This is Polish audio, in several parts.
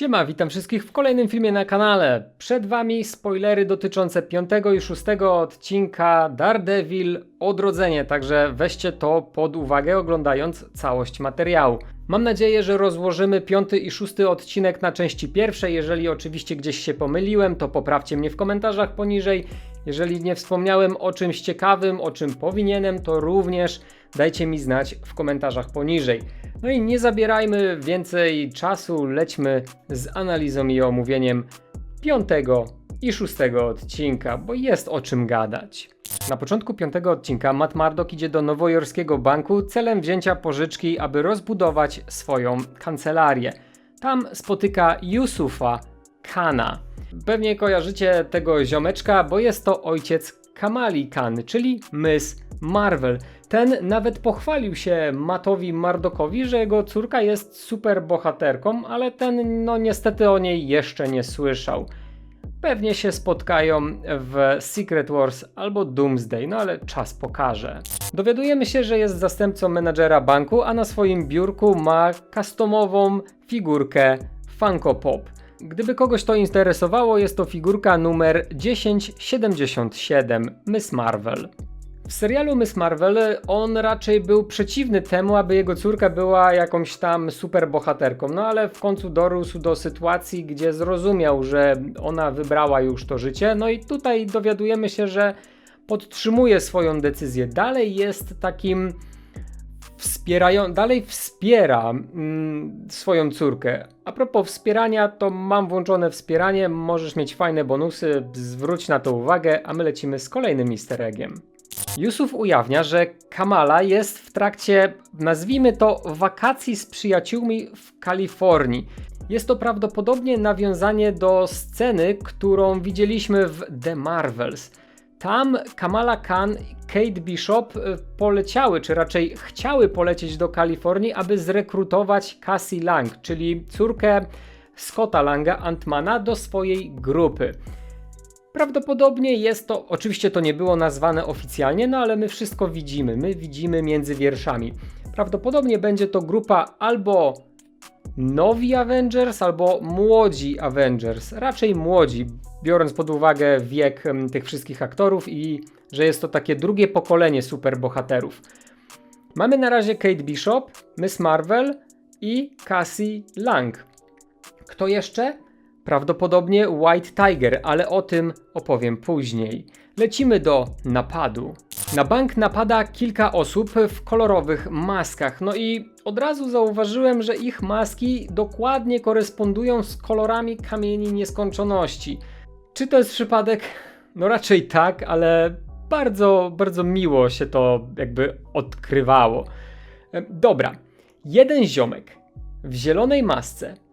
Siema, witam wszystkich w kolejnym filmie na kanale. Przed Wami spoilery dotyczące piątego i szóstego odcinka Daredevil Odrodzenie, także weźcie to pod uwagę oglądając całość materiału. Mam nadzieję, że rozłożymy piąty i szósty odcinek na części pierwszej. Jeżeli oczywiście gdzieś się pomyliłem, to poprawcie mnie w komentarzach poniżej. Jeżeli nie wspomniałem o czymś ciekawym, o czym powinienem, to również dajcie mi znać w komentarzach poniżej. No i nie zabierajmy więcej czasu, lećmy z analizą i omówieniem piątego i szóstego odcinka, bo jest o czym gadać. Na początku piątego odcinka Matt Murdock idzie do nowojorskiego banku celem wzięcia pożyczki, aby rozbudować swoją kancelarię. Tam spotyka Yusufa Kana. Pewnie kojarzycie tego ziomeczka, bo jest to ojciec Kamali Khan, czyli Miss Marvel. Ten nawet pochwalił się Matowi Mardokowi, że jego córka jest super bohaterką, ale ten no niestety o niej jeszcze nie słyszał. Pewnie się spotkają w Secret Wars albo Doomsday, no ale czas pokaże. Dowiadujemy się, że jest zastępcą menadżera banku, a na swoim biurku ma customową figurkę Funko Pop. Gdyby kogoś to interesowało, jest to figurka numer 1077 Miss Marvel. W serialu Miss Marvel on raczej był przeciwny temu, aby jego córka była jakąś tam super bohaterką, no ale w końcu dorósł do sytuacji, gdzie zrozumiał, że ona wybrała już to życie, no i tutaj dowiadujemy się, że podtrzymuje swoją decyzję. Dalej jest takim wspierają, dalej wspiera mm, swoją córkę. A propos wspierania, to mam włączone wspieranie, możesz mieć fajne bonusy, zwróć na to uwagę, a my lecimy z kolejnym easter eggiem. Yusuf ujawnia, że Kamala jest w trakcie, nazwijmy to, wakacji z przyjaciółmi w Kalifornii. Jest to prawdopodobnie nawiązanie do sceny, którą widzieliśmy w The Marvels. Tam Kamala Khan i Kate Bishop y, poleciały, czy raczej chciały polecieć do Kalifornii, aby zrekrutować Cassie Lang, czyli córkę Scotta Langa, Antmana, do swojej grupy. Prawdopodobnie jest to, oczywiście to nie było nazwane oficjalnie, no ale my wszystko widzimy, my widzimy między wierszami. Prawdopodobnie będzie to grupa albo nowi Avengers, albo młodzi Avengers, raczej młodzi, biorąc pod uwagę wiek tych wszystkich aktorów i że jest to takie drugie pokolenie superbohaterów. Mamy na razie Kate Bishop, Miss Marvel i Cassie Lang. Kto jeszcze? Prawdopodobnie White Tiger, ale o tym opowiem później. Lecimy do napadu. Na bank napada kilka osób w kolorowych maskach, no i od razu zauważyłem, że ich maski dokładnie korespondują z kolorami kamieni nieskończoności. Czy to jest przypadek? No raczej tak, ale bardzo, bardzo miło się to jakby odkrywało. E, dobra, jeden ziomek w zielonej masce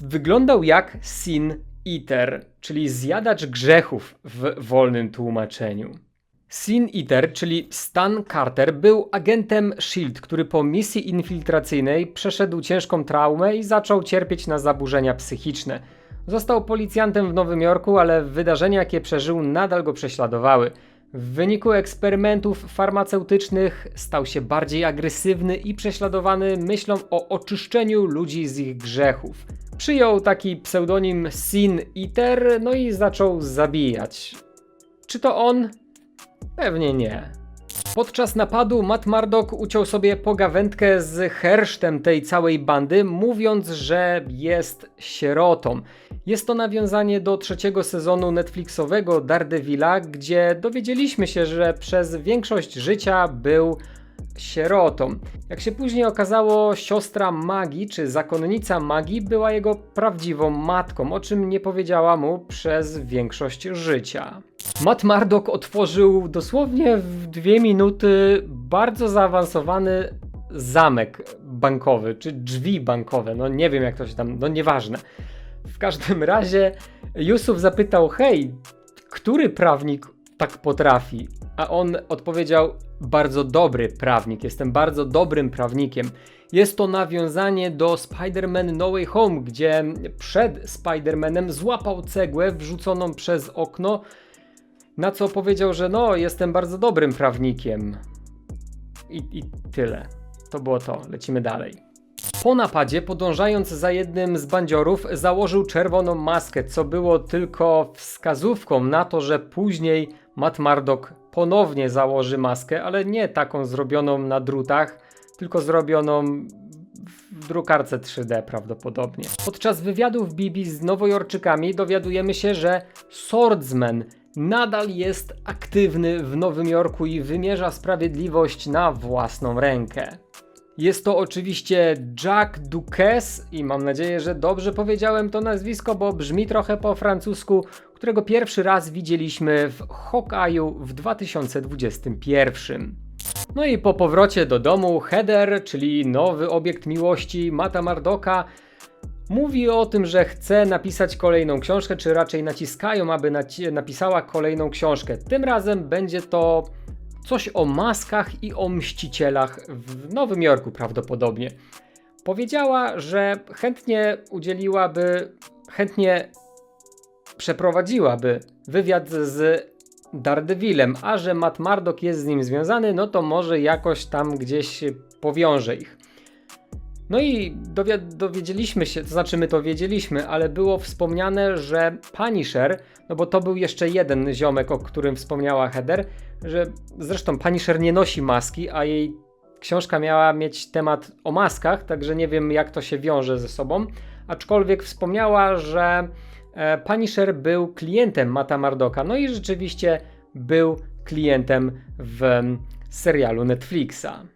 wyglądał jak Sin Eater, czyli zjadacz grzechów w wolnym tłumaczeniu. Sin Eater, czyli Stan Carter, był agentem SHIELD, który po misji infiltracyjnej przeszedł ciężką traumę i zaczął cierpieć na zaburzenia psychiczne. Został policjantem w Nowym Jorku, ale wydarzenia, jakie przeżył, nadal go prześladowały. W wyniku eksperymentów farmaceutycznych stał się bardziej agresywny i prześladowany myślą o oczyszczeniu ludzi z ich grzechów. Przyjął taki pseudonim Sin Eater, no i zaczął zabijać. Czy to on? Pewnie nie. Podczas napadu Matt Murdock uciął sobie pogawędkę z hersztem tej całej bandy, mówiąc, że jest sierotą. Jest to nawiązanie do trzeciego sezonu Netflixowego Daredevila, gdzie dowiedzieliśmy się, że przez większość życia był sierotą. Jak się później okazało, siostra magii czy zakonnica magii była jego prawdziwą matką, o czym nie powiedziała mu przez większość życia. Matt Murdock otworzył dosłownie w dwie minuty bardzo zaawansowany zamek bankowy, czy drzwi bankowe, no nie wiem jak to się tam, no nieważne. W każdym razie Yusuf zapytał, hej, który prawnik tak potrafi? A on odpowiedział: Bardzo dobry prawnik, jestem bardzo dobrym prawnikiem. Jest to nawiązanie do Spider-Man No Way Home, gdzie przed Spider-Manem złapał cegłę wrzuconą przez okno, na co powiedział, że no, jestem bardzo dobrym prawnikiem. I, i tyle. To było to. Lecimy dalej. Po napadzie, podążając za jednym z bandziorów, założył czerwoną maskę, co było tylko wskazówką na to, że później Matt Murdock ponownie założy maskę, ale nie taką zrobioną na drutach, tylko zrobioną w drukarce 3D prawdopodobnie. Podczas wywiadów Bibi z Nowojorczykami dowiadujemy się, że Swordsman nadal jest aktywny w Nowym Jorku i wymierza sprawiedliwość na własną rękę. Jest to oczywiście Jack Duques i mam nadzieję, że dobrze powiedziałem to nazwisko, bo brzmi trochę po francusku, którego pierwszy raz widzieliśmy w Hawkeye'u w 2021. No i po powrocie do domu Heather, czyli nowy obiekt miłości Mata Mardoka, mówi o tym, że chce napisać kolejną książkę, czy raczej naciskają, aby naci- napisała kolejną książkę. Tym razem będzie to coś o maskach i o mścicielach w Nowym Jorku prawdopodobnie. Powiedziała, że chętnie udzieliłaby, chętnie przeprowadziłaby wywiad z Daredevilem, a że Matt Murdock jest z nim związany, no to może jakoś tam gdzieś powiąże ich. No i dowi dowiedzieliśmy się, to znaczy my to wiedzieliśmy, ale było wspomniane, że Punisher, no bo to był jeszcze jeden ziomek, o którym wspomniała Heather, że zresztą Punisher nie nosi maski, a jej książka miała mieć temat o maskach, także nie wiem jak to się wiąże ze sobą, aczkolwiek wspomniała, że Punisher był klientem Mata Mardoka, no i rzeczywiście był klientem w serialu Netflixa.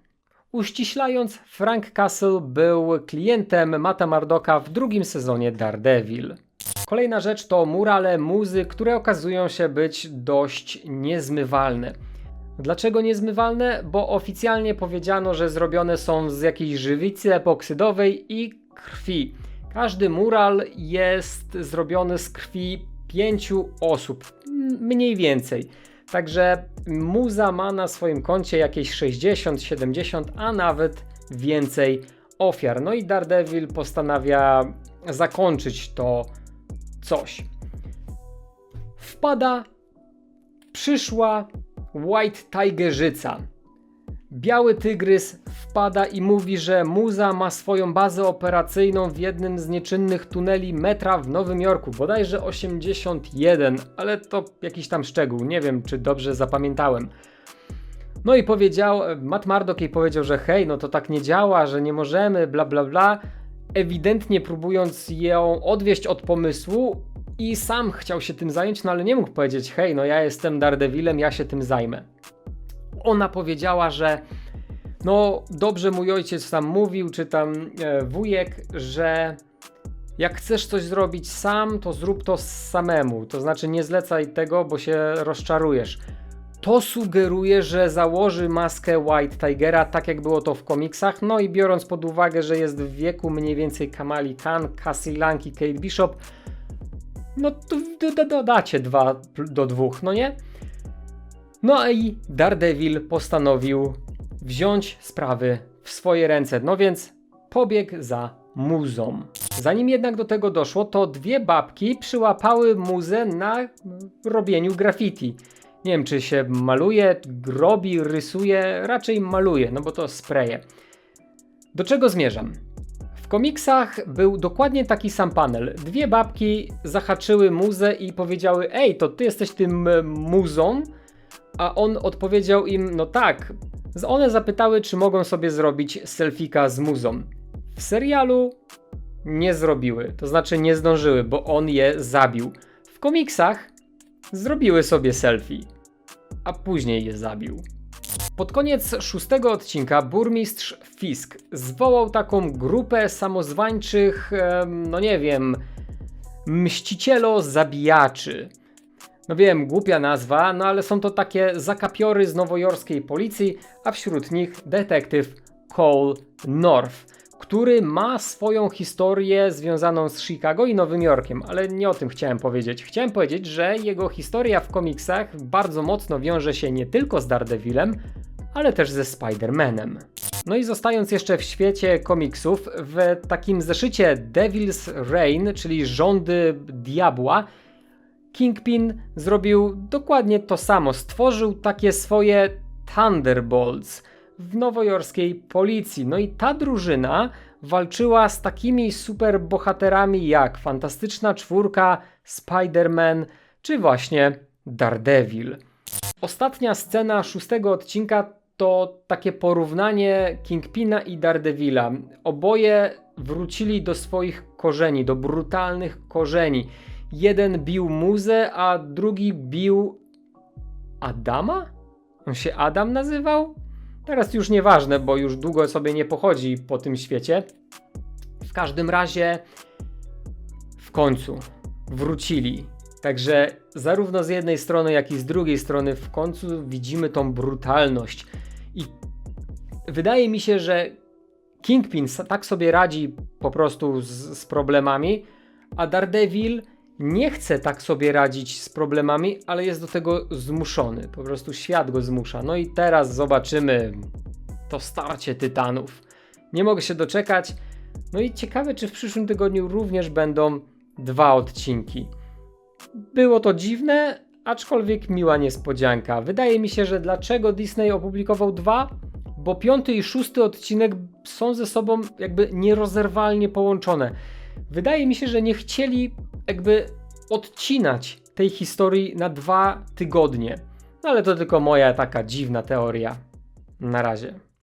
Uściślając, Frank Castle był klientem Mata Mardoka w drugim sezonie Daredevil. Kolejna rzecz to murale muzy, które okazują się być dość niezmywalne. Dlaczego niezmywalne? Bo oficjalnie powiedziano, że zrobione są z jakiejś żywicy epoksydowej i krwi. Każdy mural jest zrobiony z krwi pięciu osób, mniej więcej. Także muza ma na swoim koncie jakieś 60, 70, a nawet więcej ofiar. No i Daredevil postanawia zakończyć to coś. Wpada przyszła White Tigerzyca. Biały Tygrys wpada i mówi, że Muza ma swoją bazę operacyjną w jednym z nieczynnych tuneli metra w Nowym Jorku, bodajże 81, ale to jakiś tam szczegół, nie wiem czy dobrze zapamiętałem. No i powiedział, Matt Murdock jej powiedział, że hej, no to tak nie działa, że nie możemy, bla bla bla, ewidentnie próbując ją odwieść od pomysłu i sam chciał się tym zająć, no ale nie mógł powiedzieć, hej, no ja jestem Daredevilem, ja się tym zajmę ona powiedziała, że no dobrze mój ojciec tam mówił, czy tam e, wujek, że jak chcesz coś zrobić sam, to zrób to samemu. To znaczy nie zlecaj tego, bo się rozczarujesz. To sugeruje, że założy maskę White Tigera, tak jak było to w komiksach. No i biorąc pod uwagę, że jest w wieku mniej więcej Kamali Khan, Cassie Lang i Kate Bishop, no to dodacie dwa do dwóch, no nie? No i Daredevil postanowił wziąć sprawy w swoje ręce, no więc pobiegł za muzą. Zanim jednak do tego doszło, to dwie babki przyłapały muzę na robieniu graffiti. Nie wiem, czy się maluje, grobi, rysuje, raczej maluje, no bo to spreje. Do czego zmierzam? W komiksach był dokładnie taki sam panel. Dwie babki zahaczyły muzę i powiedziały: Ej, to ty jesteś tym muzą? A on odpowiedział im, no tak. One zapytały, czy mogą sobie zrobić selfika z muzą. W serialu nie zrobiły, to znaczy nie zdążyły, bo on je zabił. W komiksach zrobiły sobie selfie, a później je zabił. Pod koniec szóstego odcinka burmistrz Fisk zwołał taką grupę samozwańczych, no nie wiem, mścicielo-zabijaczy no wiem, głupia nazwa, no ale są to takie zakapiory z nowojorskiej policji, a wśród nich detektyw Cole North, który ma swoją historię związaną z Chicago i Nowym Jorkiem, ale nie o tym chciałem powiedzieć. Chciałem powiedzieć, że jego historia w komiksach bardzo mocno wiąże się nie tylko z Daredevilem, ale też ze Spider-Manem. No i zostając jeszcze w świecie komiksów, w takim zeszycie Devil's Reign, czyli rządy diabła, Kingpin zrobił dokładnie to samo. Stworzył takie swoje Thunderbolts w nowojorskiej policji. No i ta drużyna walczyła z takimi superbohaterami jak Fantastyczna Czwórka, Spider-Man czy właśnie Daredevil. Ostatnia scena szóstego odcinka to takie porównanie Kingpina i Daredevila. Oboje wrócili do swoich korzeni, do brutalnych korzeni. Jeden bił muzę, a drugi bił Adama? On się Adam nazywał? Teraz już nieważne, bo już długo sobie nie pochodzi po tym świecie. W każdym razie w końcu wrócili. Także zarówno z jednej strony, jak i z drugiej strony w końcu widzimy tą brutalność. I wydaje mi się, że Kingpin tak sobie radzi po prostu z, z problemami, a Daredevil nie chce tak sobie radzić z problemami, ale jest do tego zmuszony. Po prostu świat go zmusza. No i teraz zobaczymy to starcie tytanów. Nie mogę się doczekać. No i ciekawe, czy w przyszłym tygodniu również będą dwa odcinki. Było to dziwne, aczkolwiek miła niespodzianka. Wydaje mi się, że dlaczego Disney opublikował dwa? Bo piąty i szósty odcinek są ze sobą jakby nierozerwalnie połączone. Wydaje mi się, że nie chcieli jakby odcinać tej historii na dwa tygodnie. No ale to tylko moja taka dziwna teoria. Na razie.